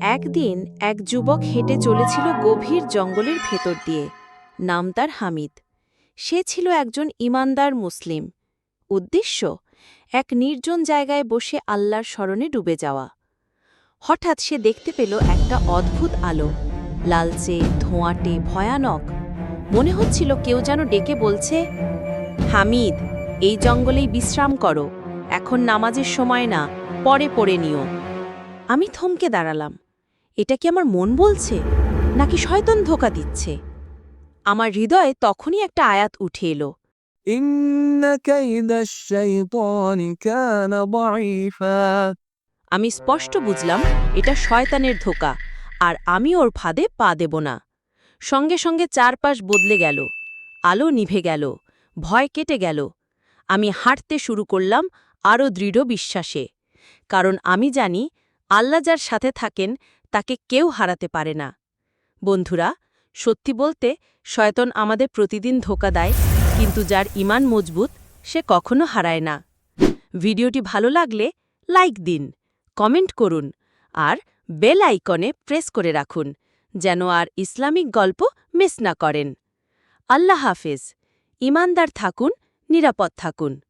একদিন এক যুবক হেঁটে চলেছিল গভীর জঙ্গলের ভেতর দিয়ে, নাম তার হামিদ। সে ছিল একজন ইমানদার মুসলিম। উদ্দেশ্য, এক নির্জন জায়গায় বসে আল্লাহর স্মরণে ডুবে যাওয়া। হঠাৎ সে দেখতে পেল একটা অদ্ভুত আলো, লালচে, ধোঁয়াটে, ভয়ানক। মনে হচ্ছিল কেউ যেন ডেকে বলছে, হামিদ, এই জঙ্গলেই বিশ্রাম করো, এখন নামাজের সময় না, পরে পড়ে নিও। আমি থমকে দাঁড়ালাম। এটা কি আমার মন বলছে? নাকি শয়তন ধোকা দিচ্ছে? আমার হৃদয়ে তখনই একটা আয়াত উঠে এলো। আমি স্পষ্ট বুঝলাম এটা শয়তানের ধোকা আর আমি ওর ফাঁদে পা দেব না। সঙ্গে সঙ্গে চারপাশ বদলে গেল আলো নিভে গেল ভয় কেটে গেল। আমি হাঁটতে শুরু করলাম আরও দৃঢ় বিশ্বাসে কারণ আমি জানি আল্লাহ যার সাথে থাকেন তাকে কেউ হারাতে পারে না। বন্ধুরা, সত্যি বলতে, শয়তন আমাদের প্রতিদিন ধোকা দেয়, কিন্তু যার ইমান মজবুত, সে কখনো হারায় না। ভিডিওটি ভালো লাগলে লাইক দিন, কমেন্ট করুন, আর বেল আইকনে প্রেস করে রাখুন, যেন আর ইসলামিক গল্প মিস না করেন। আল্লাহ হাফেজ। ইমানদার থাকুন, নিরাপদ থাকুন।